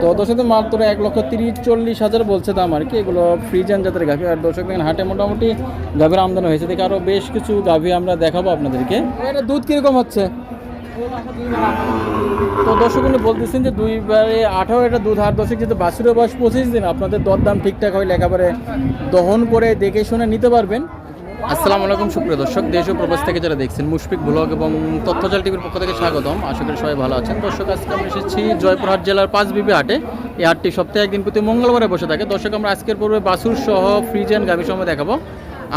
তো দর্শকদের মাত্র এক লক্ষ তিরিশ চল্লিশ হাজার বলছে দাম আর কি। এগুলো ফ্রিজেন জাতের গাভী। আর দর্শক দেখেন হাটে মোটামুটি গাভির আমদানি হয়েছে। দেখে আরও বেশ কিছু গাভি আমরা দেখাবো আপনাদেরকে। এটা দুধ কীরকম হচ্ছে? তো দর্শক উনি বলতেছেন যে দুইবারে আঠারো এটা দুধ। আর দর্শক যেহেতু বাছুরের বয়স পঁচিশ দিন আপনাদের দরদাম ঠিকঠাক হলে একেবারে দহন করে দেখে শুনে নিতে পারবেন। আসসালামু আলাইকুম, সুপ্রিয় দর্শক। দেশ ও প্রবাস থেকে যারা দেখছেন মুশফিক ব্লগ এবং তথ্যজাল টিভির পক্ষ থেকে স্বাগতম আশা করি সবাই ভালো আছেন। দর্শক, আজকে আমরা এসেছি জয়পুরহাট জেলার পাঁচ বিবি হাটে। এই হাটটি সপ্তাহে একদিন প্রতি মঙ্গলবারে বসে থাকে। দর্শক, আমরা আজকের পূর্বে বাসুর সহ ফ্রিজ অ্যান্ড গাভি সময় দেখাবো।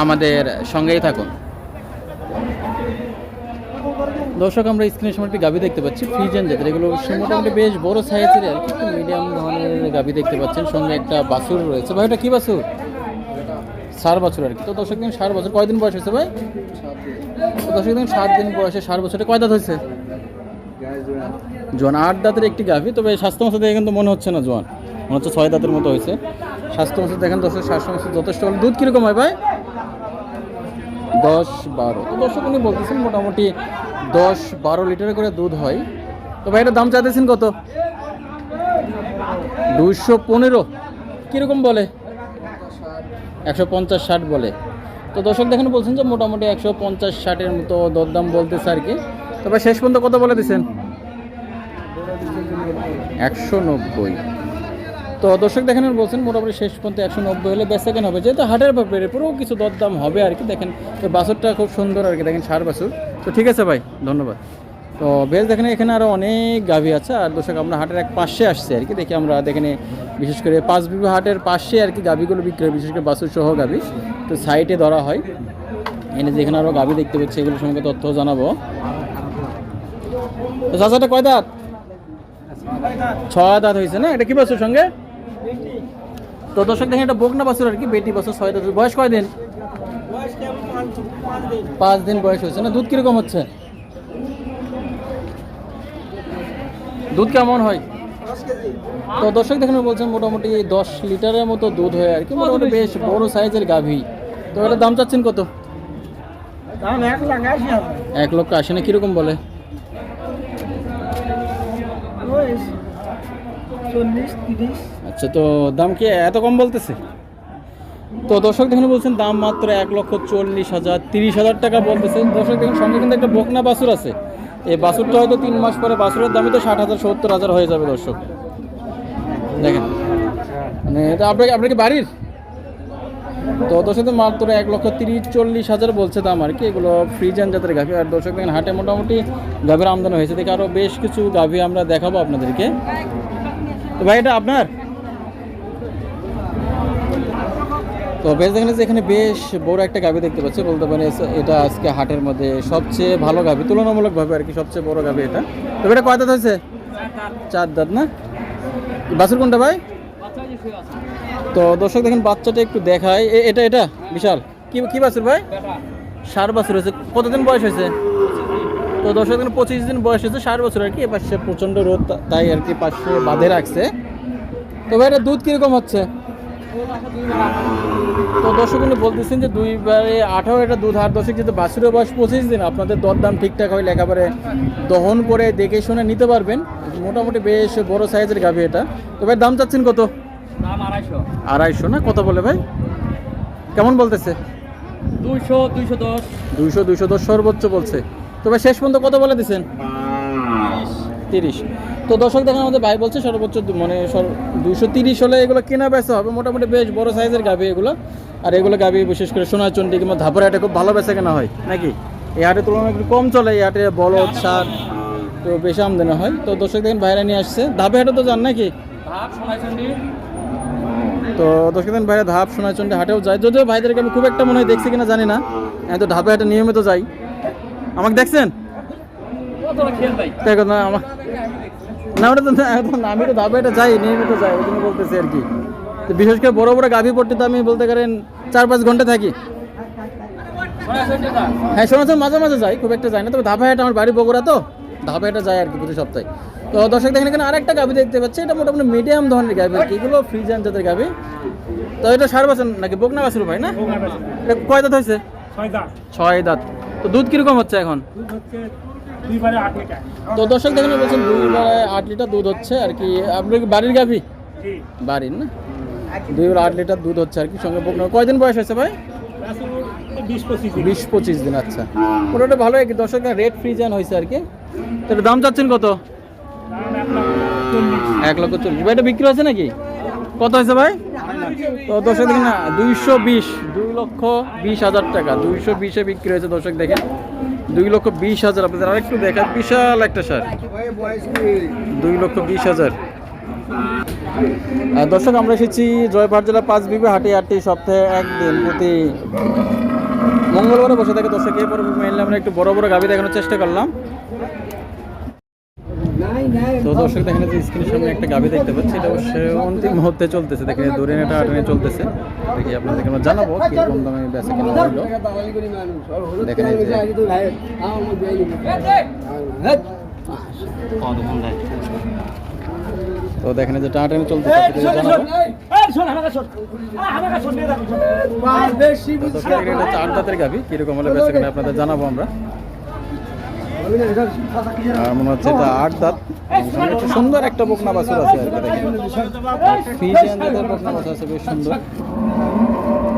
আমাদের সঙ্গেই থাকুন। দর্শক, আমরা স্ক্রিনের সময় একটি গাভি দেখতে পাচ্ছি ফ্রিজেন জাতের। এগুলো মোটামুটি বেশ বড় সাইজের আর কি মিডিয়াম ধরনের গাভি দেখতে পাচ্ছেন। সঙ্গে একটা বাসুর রয়েছে। ভাই এটা কি বাছুর সার বছর আর কি। তো দর্শক দিন সার বছর। কয়দিন বয়স হয়েছে ভাই? তো দর্শক দিন সাত দিন বয়সে সার বছরে কয় দাঁত হয়েছে? জোয়ান, আট দাঁতের একটি গাভি। তবে স্বাস্থ্য মতো দেখে কিন্তু মনে হচ্ছে না জোয়ান। মনে হচ্ছে ছয় দাঁতের মতো হয়েছে। স্বাস্থ্য মতো দেখেন দর্শক, স্বাস্থ্য যথেষ্ট। ভালো। দুধ কীরকম হয় ভাই? দশ বারো। তো দর্শক উনি বলতেছেন মোটামুটি দশ বারো লিটার করে দুধ হয়। তো ভাই এটার দাম চাইতেছেন কত? দুইশো পনেরো। কীরকম বলে? একশো পঞ্চাশ ষাট বলে। তো দর্শক দেখেন, বলছেন যে মোটামুটি একশো পঞ্চাশ ষাটের মতো দরদাম বলতেছে আর কি। তবে শেষ পর্যন্ত কত বলে দিচ্ছেন একশো নব্বই। তো দর্শক দেখেন, বলছেন মোটামুটি শেষ পর্যন্ত একশো নব্বই হলে বেচা কেন হবে। যেহেতু হাটের ব্যাপারে পুরো কিছু দরদাম হবে আর কি। দেখেন বাছুরটা খুব সুন্দর আর কি, দেখেন সার বাছুর। তো ঠিক আছে ভাই, ধন্যবাদ। তো বেশ দেখেন এখানে আরও অনেক গাভী আছে আর দর্শক আমরা হাটের এক পাশে আসছে আর কি দেখি আমরা দেখেন বিশেষ করে পাঁচ বিঘা হাটের পাশে আর কি গাভীগুলো বিক্রি বিশেষ করে বাছুর সহ গাভী তো সাইডে ধরা হয়। এনে যেখানে আরও গাভী দেখতে পাচ্ছি এগুলো সঙ্গে তথ্য জানাব। তো চাচাটা কয় দাঁত? ছয় দাঁত হয়েছে না? এটা কি বাসুর সঙ্গে? তো দর্শক দেখেন এটা বকনা বাছুর আর কি বেটি বছর ছয় দাঁত। বয়স কয় দিন। পাঁচ দিন বয়স হয়েছে না? দুধ কীরকম হচ্ছে? দুধ কেমন হয়? তো দর্শক দেখেন বলছেন মোটামুটি দশ লিটারের মতো দুধ হয় আর কি মোটামুটি বেশ বড় সাইজের গাভী। তো এটার দাম চাচ্ছেন কত? এক আশি লক্ষ আসে না কীরকম বলে? আচ্ছা তো দাম কি এত কম বলতেছে? তো দর্শক দেখেন বলছেন দাম মাত্র এক লক্ষ চল্লিশ হাজার তিরিশ হাজার টাকা বলতেছে। দর্শক দেখেন সঙ্গে কিন্তু একটা বকনা বাছুর আছে। এই বাছুরটা হয়তো তিন মাস পরে বাছুরের দামই তো ষাট হাজার, সত্তর হাজার হয়ে যাবে, দর্শক। দেখেন। মানে আপনাকে আপনার কি বাড়ির? তো দর্শক মাত্র এক লক্ষ তিরিশ, চল্লিশ হাজার বলছে দাম আর কি। এগুলো ফ্রিজেন জাতের গাভি। আর দর্শক, দেখেন, হাটে মোটামুটি গাভীর আমদানি হয়েছে। দেখে আরও বেশ কিছু গাভি আমরা দেখাবো আপনাদেরকে। তো ভাই, এটা আপনার? তো বেশ দেখেন যে এখানে বেশ বড় একটা গাভি দেখতে পাচ্ছি, বলতে এস- এটা আজকে হাটের মধ্যে সবচেয়ে ভালো গাভি, তুলনামূলকভাবে আর কি সবচেয়ে বড় গাভি এটা। তবে এটা কয় দাঁত হয়েছে? চার দাঁত না? বাছুর কোনটা ভাই? তো দর্শক দেখেন, বাচ্চাটা একটু দেখায় এটা এটা, বিশাল। কি কি বাছুর ভাই? সার বাছুর হয়েছে। কতদিন বয়স হয়েছে? তো দর্শক দিন পঁচিশ দিন বয়স হয়েছে, ষাট বছর আর কি এ পাশে প্রচণ্ড রোদ, তাই আর কি পাশে বাঁধে রাখছে। তো ভাই, এটা দুধ কীরকম হচ্ছে? তো দর্শক উনি বলতেছেন যে দুইবারে আঠারো এটা দুধ আর দর্শক যেহেতু বাছুরের বয়স পঁচিশ দিন আপনাদের দরদাম ঠিকঠাক হলে একেবারে দহন করে দেখে শুনে নিতে পারবেন। মোটামুটি বেশ বড় সাইজের গাভি এটা। তো ভাই দাম চাচ্ছেন কত? দাম আড়াইশো। আড়াইশো না? কত বলে ভাই? কেমন বলতেছে? দুইশো দুইশো দশ। দুইশো দুইশো দশ সর্বোচ্চ বলছে। তো ভাই শেষ পর্যন্ত কত বলে দিছেন? তিরিশ। তো দর্শক দেখেন আমাদের ভাই বলছে সর্বোচ্চ মানে দুশো তিরিশ হলে এগুলো কেনা বেচা হবে। মোটামুটি বেশ বড় সাইজের গাভি এগুলো। আর এগুলো গাভি বিশেষ করে সোনাচন্ডী কিংবা ধাপর হাটে খুব ভালো বেচা কেনা হয় নাকি? এই হাটের তুলনায় একটু কম চলে এই হাটে বলদ সার তো বেশি আমদানি হয়। তো দর্শক দেখেন ভাইরা নিয়ে আসছে। ধাপে হাটে তো যান নাকি? তো দর্শক দেখেন ভাইরা ধাপ সোনাচন্ডী হাটেও যায়। যদিও ভাইদেরকে আমি খুব একটা মনে হয় দেখছি কিনা জানি না। আমি তো ধাপে হাটে নিয়মিত যাই। আমাকে দেখছেন? আমার না ওটা তো না, আমি তো ধাপে এটা যাই নিয়মিত যাই ওই জন্য বলতেছি আর কি। তো বিশেষ করে বড় বড় গাভি পড়তে তো আমি বলতে পারেন চার পাঁচ ঘণ্টা থাকি। হ্যাঁ শোনাচ্ছেন মাঝে মাঝে যাই খুব একটা যাই না তবে ধাপা হাট আমার বাড়ি বগুড়া তো ধাপা হাটে যায় আর কি প্রতি সপ্তাহে। তো দর্শক দেখেন এখানে আরেকটা গাভি দেখতে পাচ্ছি এটা মোটামুটি মিডিয়াম ধরনের গাভি আর কি এগুলো ফ্রিজ জাতের গাভি। তো এটা সার বাসন নাকি বকনা বাসুর ভাই না? এটা কয় দাঁত হয়েছে? ছয় দাম ছয় দাঁত। তো দুধ কীরকম হচ্ছে এখন? দুধ হচ্ছে দুইবারে আট লিটার। তো দর্শক দেখেন বলছেন দুই বেলায় আট লিটার দুধ হচ্ছে আর কি। আপনার কি বাড়ির গাভি? বাড়ির না? দুই বেলা আট লিটার দুধ হচ্ছে আর কি সঙ্গে বকনা। কয়দিন বয়স হয়েছে ভাই? বিশ পঁচিশ দিন। আচ্ছা। মোটামুটি ভালো আর কি। দর্শক রেট ফ্রিজান হয়েছে আর কি। তো এটার দাম চাচ্ছেন কত? এক এক লক্ষ চল্লিশ। ভাই এটা বিক্রি হয়েছে নাকি? কত হয়েছে ভাই? তো দর্শক দেখেন না দুইশো বিশ দুই লক্ষ বিশ হাজার টাকা। দুইশো বিশে বিক্রি হয়েছে দর্শক দেখেন। দুই লক্ষ বিশ হাজার। আপনাদের আরেকটু দেখা বিশাল একটা সার দুই লক্ষ বিশ হাজার। দর্শক, আমরা এসেছি জয়পাট জেলা পাঁচ বিঘা হাটে। হাটটি সপ্তাহে একদিন প্রতি মঙ্গলবারে বসে থাকে দর্শক। এরপর মেনলি আমরা একটু বড় বড় গাভী দেখানোর চেষ্টা করলাম। তো দর্শক দেখেন যে স্ক্রিনের সামনে একটা গাভি দেখতে পাচ্ছি এটা অবশ্যই অন্তিম মুহূর্তে চলতেছে দেখেন দূরে এটা আটনে চলতেছে। দেখি আপনাদেরকে আমরা জানাব কীরকম দামে বেচা কেনা হইল। দেখেন তো দেখেন এই যে চলতেছে দেখেন এটা হচ্ছে আট দাঁতের গাভি কীরকম হলে বেচা কেনা আপনাদের জানাব আমরা। মনে হচ্ছে এটা আট দাঁত। সুন্দর একটা বকনা বাছুর আছে আর কি দেখেন। বকনা বাছুর আছে বেশ সুন্দর।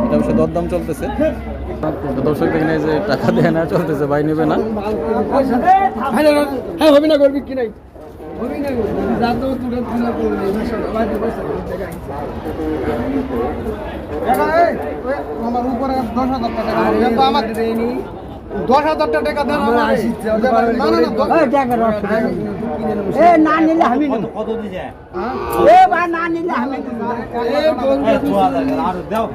এটা অবশ্য দরদাম চলতেছে। দর্শক দেখেন যে টাকা দেয় না চলতেছে ভাই নেবে না। হ্যাঁ হবে না করবি কি নাই আমার উপরে দশ হাজার টাকা। আমার দশ হাজার টাকা দেন আমার না না না এ না নিলে আমি কত দিছে এ বা না নিলে আমি নেব। দাও